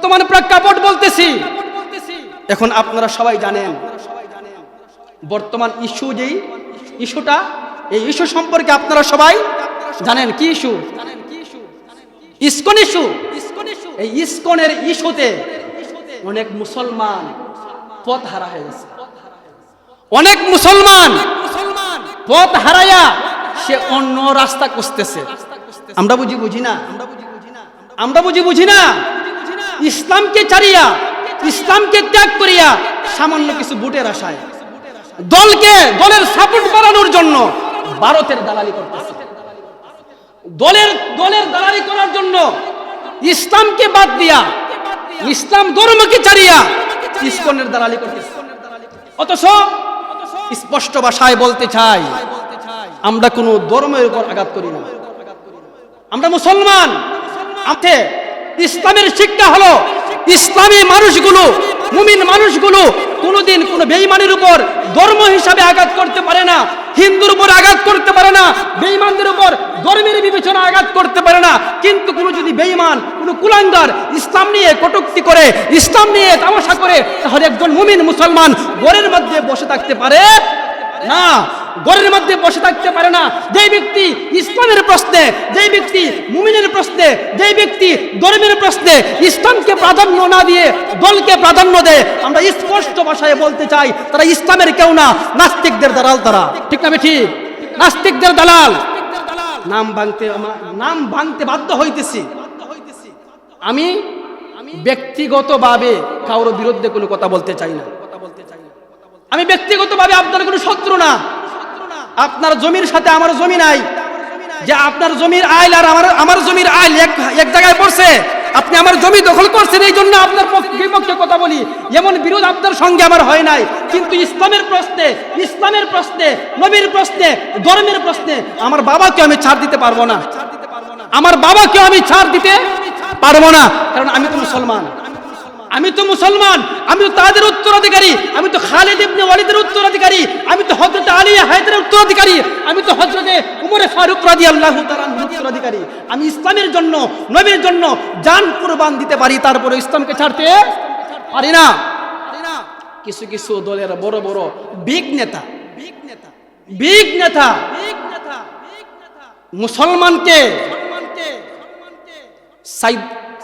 বর্তমান প্রেক্ষাপট বলতেছি। এখন আপনারা সবাই জানেন, বর্তমান ইস্যু যেই, ইস্যুটা, এই ইস্যু সম্পর্কে আপনারা সবাই জানেন কি ইস্যু? ISKCON issue. এই ইস্কনের ইস্যুতে অনেক মুসলমান পথ হারা হয়ে গেছে। অনেক মুসলমান পথ হারাইয়া সে অন্য রাস্তা খুঁজতেছে। আমরা বুঝি বুঝি না? আমরা বুঝি বুঝি না? ইসলামকে ছাড়িয়া, ইসলামকে ত্যাগ করিয়া সামান্য কিছু বুটের আশায় দলকে, দলের সাপোর্ট বাড়ানোর জন্য ভারতের দালালি করতেছে। দলের দলের দালালি করার জন্য ইসলামকে বাদ দিয়া, ইসলাম ধর্মকে ছাড়িয়া ইসকনের দালালি করতেছে। অথচ স্পষ্ট ভাষায় বলতে চাই, আমরা কোনো ধর্মের উপর আঘাত করি না। আমরা মুসলমান আছে ইসলামের শিক্ষা হলো ইসলামী মানুষগুলো, মুমিন মানুষগুলো কোনোদিন কোনো বেঈমানের উপর ধর্ম হিসাবে আঘাত করতে পারে না, হিন্দুর উপর আঘাত করতে পারে না, বেঈমানদের উপর ধর্মের বিবেচনা আঘাত করতে পারে না। কিন্তু কোনো যদি বেঈমান, কোনো কুলাঙ্গার ইসলাম নিয়ে কটুক্তি করে, ইসলাম নিয়ে তামাশা করে, তাহলে একজন মুমিন মুসলমান ঘরের মধ্যে বসে থাকতে পারে না। ঘরের মধ্যে বসে থাকতে পারে না। যে ব্যক্তি ইসলামের প্রশ্নে, যেই ব্যক্তি মুমিনের প্রশ্নে, যেই ব্যক্তি ধর্মের প্রশ্নে ইসলামকে প্রাধান্য না দিয়ে দলকে প্রাধান্য দেয়, আমরা স্পষ্ট ভাষায় বলতে চাই, তারা ইসলামের কেউ না, নাস্তিকদের দালাল তারা। ঠিক না ঠিক? নাস্তিকদের দালাল। নাম ভাঙতে নাম ভাঙতে বাধ্য হইতেছি। আমি ব্যক্তিগতভাবে কারোর বিরুদ্ধে কোনো কথা বলতে চাই না। আমি ব্যক্তিগতভাবে আপনার কোনো শত্রু না। আপনার জমির সাথে আমার জমি নাই। যে আপনার জমির আইল আর আমার আমার জমির আইল এক জায়গায় পড়ছে। আপনি আমার জমি দখল করছেন, এই জন্য আপনার বিপক্ষে কথা বলি। এমন বিরোধ আপনার সঙ্গে আমার হয় নাই। কিন্তু ইসলামের প্রশ্নে ইসলামের প্রশ্নে, নবীর প্রশ্নে, ধর্মের প্রশ্নে আমার বাবাকে আমি ছাড় দিতে পারব না। আমার বাবাকে আমি ছাড় দিতে পারব না। কারণ আমি তো মুসলমান। আমি তো মুসলমান। আমি তো তাদের উত্তরাধিকারী। আমি তো খালিদ ইবনে ওয়ালিদের উত্তরাধিকারী। আমি তো উত্তরাধিকারী আমি তো হযরতে উমরে ফারুক রাদিয়াল্লাহু তাআলার উত্তরাধিকারী আমি ইসলামের জন্য, নবীর জন্য জান কুরবান দিতে পারি, তারপরে ইসলামকে ছাড়তে পারি না। কিছু কিছু দলের বড় বড় বিগ নেতা বিগ নেতা, মুসলমানকে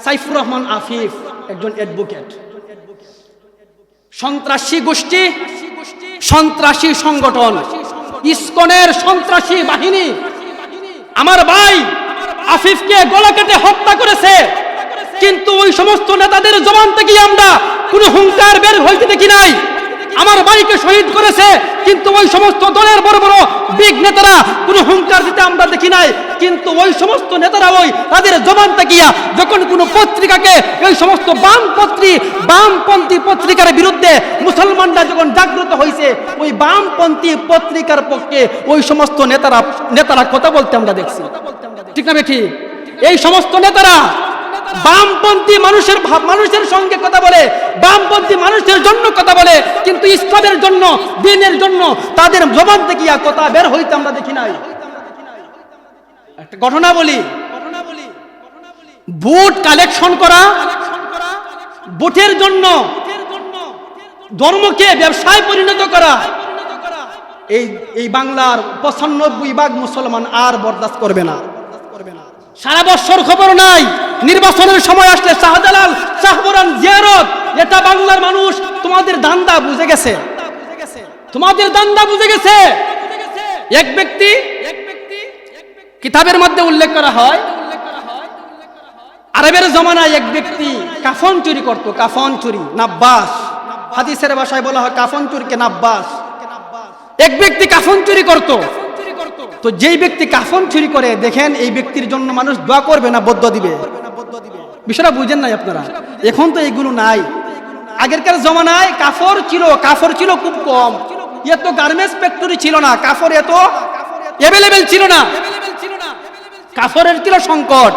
সাইফুর রহমান আফিফ একজন অ্যাডভোকেট সন্ত্রাসী গোষ্ঠী, সন্ত্রাসী সংগঠন। ইসকনের সন্ত্রাসী বাহিনী। আমার ভাই আফিফকে গলা কেটে হত্যা করেছে। কিন্তু ওই সমস্ত নেতাদের জবান থেকে আমরা কোনো হুঙ্কার বের হইতে দেখি নাই। আমার ভাইকে শহীদ করেছে, কিন্তু ওই সমস্ত দলের বড় বড় বিগ নেতারা কোনো হুঙ্কার দিতে আমরা দেখি নাই। কিন্তু ওই সমস্ত নেতারা ওই তাদের জবান তাকিয়া যখন কোনো পত্রিকাকে, ওই সমস্ত বামপন্থী বামপন্থী পত্রিকার বিরুদ্ধে মুসলমানরা যখন জাগ্রত হয়েছে, ওই বামপন্থী পত্রিকার পক্ষে ওই সমস্ত নেতারা নেতারা কথা বলতে আমরা দেখছি। ঠিক না বেঠি? এই সমস্ত নেতারা বামপন্থী মানুষের মানুষের সঙ্গে কথা বলে, বামপন্থী মানুষের জন্য কথা বলে, কিন্তু ইসলামের জন্য, দিনের জন্য তাদের জবান থেকে কথা বের হইতে আমরা দেখি নাই। একটা ঘটনা বলি। কালেকশন করা জন্য ধর্মকে ব্যবসায় পরিণত করা, এই এই বাংলার পঁচানব্বই ভাগ মুসলমান আর বরদাস্ত করবে না। সারা বছর খবর নাই। নির্বাচনের সময় আসলে শাহজালাল শাহবরান জিয়ারত। এটা বাংলার মানুষ তোমাদের দান্দা বুঝে গেছে। তোমাদের দান্দা বুঝে গেছে। এক ব্যক্তি কিতাবের মধ্যে উল্লেখ করা হয়, আরবের জমানায় এক ব্যক্তি কাফন চুরি করত, কাফন চুরি, নাব্বাস। হাদিসের ভাষায় বলা হয় কাফন চুরিকে নাব্বাস। এক ব্যক্তি কাফন চুরি করত। তো যেই ব্যক্তি কাফন চুরি করে, দেখেন এই ব্যক্তির জন্য মানুষ দোয়া করবে না বদ্ধ দিবে? বিষয়টা বুঝেন নাই আপনারা? এখন তো এইগুলো নাই। আগেরকার জমানায় কাফর ছিল কাফর ছিল খুব কম। এত গার্মেন্টস ফ্যাক্টরি ছিল না, কাফর এত অ্যাভেলেবেল ছিল না। কাফরের ছিল সংকট।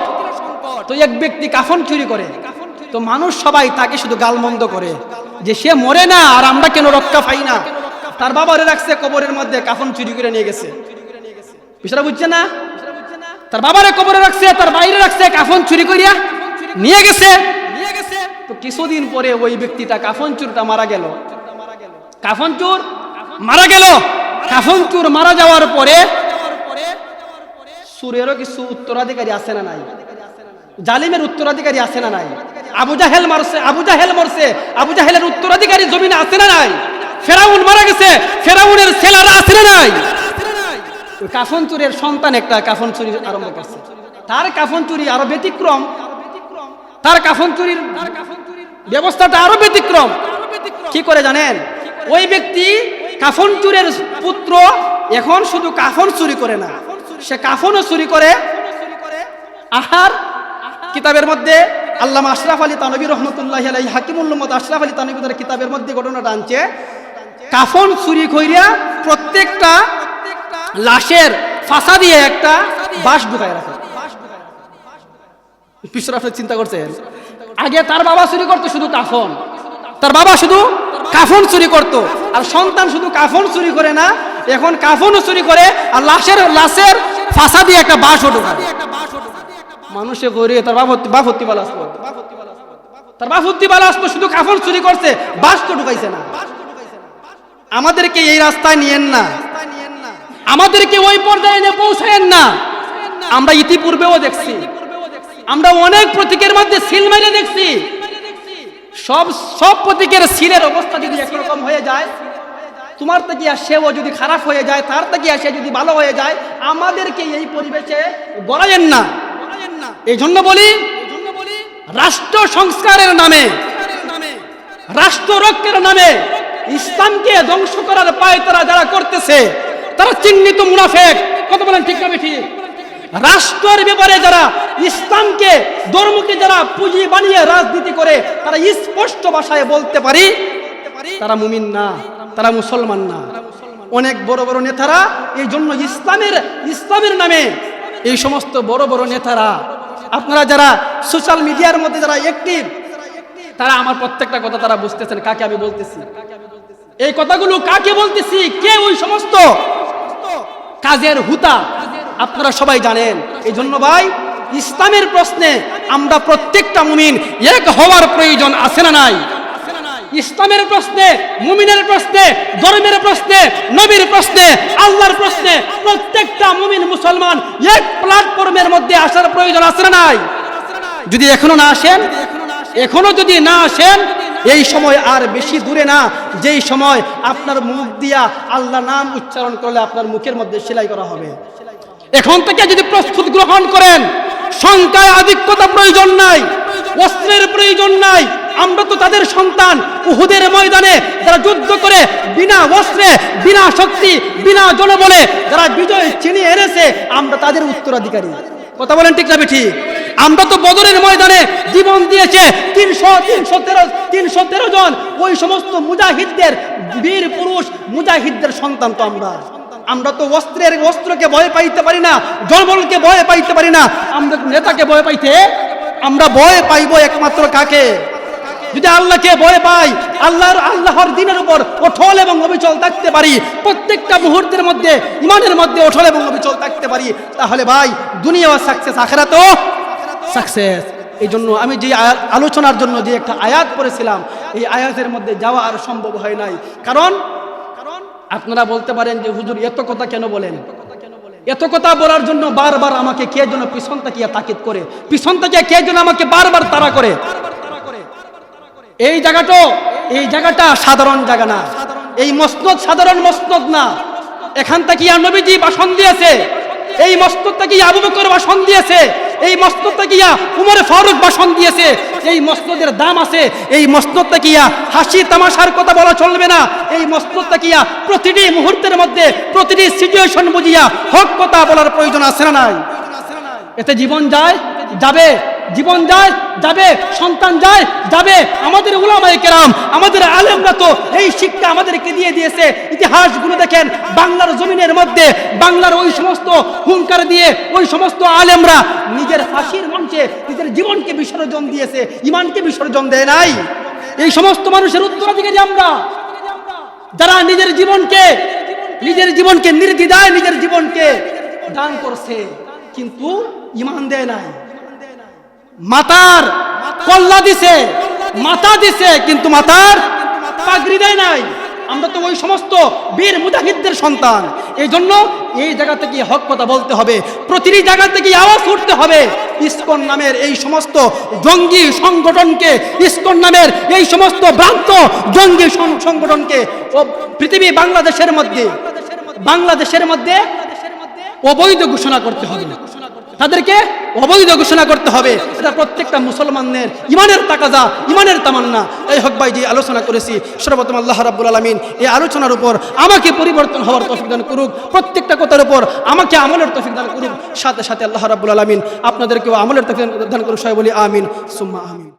তো এক ব্যক্তি কাফন চুরি করে, তো মানুষ সবাই তাকে শুধু গালমন্দ করে যে সে মরে না আর আমরা কেন রক্ষা পাই না? তার বাবারে রাখছে কবরের মধ্যে, কাফন চুরি করে নিয়ে গেছে। বিষয়টা বুঝছে না? তার বাবারে কবরে রাখছে, তার বাইরে রাখছে, কাফন চুরি করিয়া নিয়ে গেছে। নিয়ে গেছে তো কিছুদিন পরে ওই ব্যক্তিটা কাফন চুরটা মারা গেল। কাফন চুর মারা গেল। কাফন চুর মারা যাওয়ার পরে সুরেরও কিছু উত্তরাধিকারী আছে না নাই? জালিমের উত্তরাধিকারী আছে না নাই? আবু জাহেল মারছে, আবু জাহেল মরছে, আবু জাহেলের উত্তরাধিকারী জমিনে আছে না নাই? ফেরাউন মারা গেছে, ফেরাউনের ছেলেরা আছে না নাই? কাফন চুরের সন্তান একটা কাফন চুরি আরম্ভ করছে। তার কাফন চুরি আরও ব্যতিক্রম। তার কাফন চুরির ব্যবস্থাটা আরও ব্যতিক্রম। কি করে জানেন? ওই ব্যক্তি কাফন চুরের পুত্র এখন শুধু কাফন চুরি করে না। সে কাফনও চুরি করে। আহার কিতাবের মধ্যে আল্লামা আশরাফ আলী তানবী রহমতুল্লাহ আলাই হাকিমুল্লমত আশরাফ আলী তানবী তার কিতাবের মধ্যে ঘটনাটা আনছে। কাফন চুরি কইরা প্রত্যেকটা লাশের ফাঁসা দিয়ে একটা বাঁশ ঢুকায় রাখে। পিছনে আপনি চিন্তা করছেন? আগে তার বাবা চুরি করতো শুধু কাফন। তার বাবা শুধু কাফন চুরি করত। আর সন্তান শুধু কাফন চুরি করে না, এখন কাফনও চুরি করে আর লাশের লাশের ফাঁসা দিয়ে একটা বাঁশও ঢুকায়। মানুষে করে তার বাপত্তি বাপত্তি বালা আসতো। তার বাপত্তি বালা আসতো, শুধু কাফন চুরি করছে বাস তো ঢুকাইছে না। আমাদেরকে এই রাস্তায় নিয়েন না। আমাদেরকে ওই পর্যায়ে এনে পৌঁছায়েন না। আমরা ইতিপূর্বেও দেখছি। আমরা অনেক প্রতীকের মধ্যে সিল মেরে দেখছি। সব সব প্রতীকের সিলের অবস্থা যদি একরকম হয়ে যায়, তোমার আর সেও যদি খারাপ হয়ে যায়, তার আর সে যদি ভালো হয়ে যায়, আমাদেরকে এই পরিবেশে গড়াইয়েন না। এই জন্য বলি, রাষ্ট্র সংস্কারের নামে, রাষ্ট্র রক্ষের নামে ইসলামকে ধ্বংস করার পায় তারা যারা করতেছে তারা চিহ্নিত মুনাফেক। কত বলেন ঠিক না ঠিক? রাষ্ট্রের ব্যাপারে যারা ইসলামকে, ধর্মকে যারা পুঁজি বানিয়ে রাজনীতি করে, তারা স্পষ্ট ভাষায় বলতে পারি, তারা মুমিন না, তারা মুসলমান না। অনেক বড় বড় নেতারা এই জন্য ইসলামের ইসলামের নামে এই সমস্ত বড় বড় নেতারা, আপনারা যারা সোশ্যাল মিডিয়ার মধ্যে যারা অ্যাক্টিভ তারা আমার প্রত্যেকটা কথা তারা বুঝতেছেন, কাকে আমি বলতেছি? এই কথাগুলো কাকে বলতেছি? কে ওই সমস্ত কাজের হুতা, আপনারা সবাই জানেন। এই জন্য ভাই, ইসলামের প্রশ্নে আমরা প্রত্যেকটা মুমিন এক হওয়ার প্রয়োজন আছে না নাই? ইসলামের প্রশ্নে, মুমিনের প্রশ্নে, ধর্মের প্রশ্নে, নবীর প্রশ্নে, আল্লাহর প্রশ্নে প্রত্যেকটা মুমিন মুসলমান এক প্ল্যাটফর্মের মধ্যে আসার প্রয়োজন আছে না নাই? যদি এখনও না আসেন, এখনও যদি না আসেন এই সময় আর বেশি দূরে না। যেই সময় আপনার মুখ দিয়া আল্লাহ নাম উচ্চারণ করলে আপনার মুখের মধ্যে সেলাই করা হবে। এখন থেকে যদি প্রস্তুত গ্রহণ করেন, সংখ্যায় আধিক্যতা প্রয়োজন নাই, অস্ত্রের প্রয়োজন নাই। আমরা তো তাদের সন্তান। উহুদের ময়দানে যারা যুদ্ধ করে বিনা অস্ত্রে, বিনা শক্তি, বিনা জনবলে যারা বিজয় চিনিয়ে এনেছে, আমরা তাদের উত্তরাধিকারী। কথা বলেন ঠিক না ঠিক আমরা তো বদরের ময়দানে জীবন দিয়েছে। তিনশো তিনশো তেরো তিনশো তেরো জন। ওই সমস্ত মুজাহিদদের, বীর পুরুষ মুজাহিদদের সন্তান তো আমরা। আমরা তো অস্ত্রের অস্ত্রকে ভয় পাইতে পারি না, জনবলকে ভয় পাইতে পারি না। আমরা নেতাকে ভয় পাইতে, আমরা ভয় পাইব একমাত্র কাকে? যদি আল্লাহকে ভয় পাই, আল্লাহর আল্লাহর দিনের উপর অঠল এবং অবিচল থাকতে পারি, প্রত্যেকটা মুহূর্তের মধ্যে, ইমানের মধ্যে অঠল এবং অবিচল থাকতে পারি, তাহলে ভাই, দুনিয়া সাকসেস তো সাকসেস এই জন্য আমি যে আলোচনার জন্য যে একটা আয়াত করেছিলাম এই আয়াতের মধ্যে যাওয়া আর সম্ভব হয় নাই। কারণ আপনারা বলতে পারেন যে, হুজুর, এত কথা কেন বলেন? এত কথা বলার জন্য বারবার আমাকে কে যেন পিছন তাকিয়া তাকিদ করে, পিছন তাকিয়া কে যেন আমাকে বারবার তাড়া করে। এই জায়গাটা এই জায়গাটা সাধারণ জায়গা না। এই মসনদ সাধারণ মসনদ না। এখান থেকে নবীজি ভাষণ দিয়েছে। এই মসনদ কি আবু বকর বাসন দিয়েছে, এই মসনদ থেকে উমরে ফারুক বাসন দিয়েছে, এই মস্তদের দাম আছে, এই মস্তক থেকে হাসি তামাশার কথা বলা চলবে না, এই মস্তক থেকে প্রতিটি মুহূর্তের মধ্যে, প্রতিটি সিচুয়েশন বুঝিয়া হক কথা বলার প্রয়োজন আছে না নাই? এতে জীবন যায়, যাবে, জীবন যায়, যাবে, সন্তান যায়, যাবে। আমাদের উলামায়ে কেরাম, আমাদের আলেমরা তো এই শিক্ষা আমাদেরকে দিয়ে দিয়েছে। ইতিহাসগুলো দেখেন, বাংলার জমিনের মধ্যে, বাংলার ওই সমস্ত হুঙ্কার দিয়ে ওই সমস্ত আলেমরা নিজের ফাঁসির মঞ্চে নিজের জীবনকে বিসর্জন দিয়েছে। ইমানকে বিসর্জন দেয় নাই। এই সমস্ত মানুষের উত্তরাধিকারী আমরা। যারা নিজের জীবনকে নিজের জীবনকে নির্দ্বিধায় নিজের জীবনকে দান করছে। কিন্তু ইমান দেয় নাই। মাতার কল্লা দিছে মাথা দিছে। কিন্তু মাথার পাগড়ি দেয় নাই। আমরা তো ওই সমস্ত বীর মুজাহিদদের সন্তান। এই জন্য এই জায়গা থেকে হক কথা বলতে হবে প্রতিটি জায়গা থেকে আওয়াজ উঠতে হবে। ইসকন নামের এই সমস্ত জঙ্গি সংগঠনকে ইসকন নামের এই সমস্ত ভ্রান্ত জঙ্গি সংগঠনকে পৃথিবী বাংলাদেশের মধ্যে বাংলাদেশের মধ্যে অবৈধ ঘোষণা করতে হবে। তাদেরকে অবৈধ ঘোষণা করতে হবে। এটা প্রত্যেকটা মুসলমানদের ইমানের তাকাজা, ইমানের তামান্না। এই হক ভাই, যে আলোচনা করেছি, সর্বপ্রথম আল্লাহ রাব্বুল আলমিন এই আলোচনার উপর আমাকে পরিবর্তন হওয়ার তফিকদান করুক। প্রত্যেকটা কথার উপর আমাকে আমলের তফিকদান করুক। সাথে সাথে আল্লাহ রাব্বুল আলমিন আপনাদেরকেও আমলের তফিকদান করুক। সবাই বলি আমিন, সুম্মা আমিন।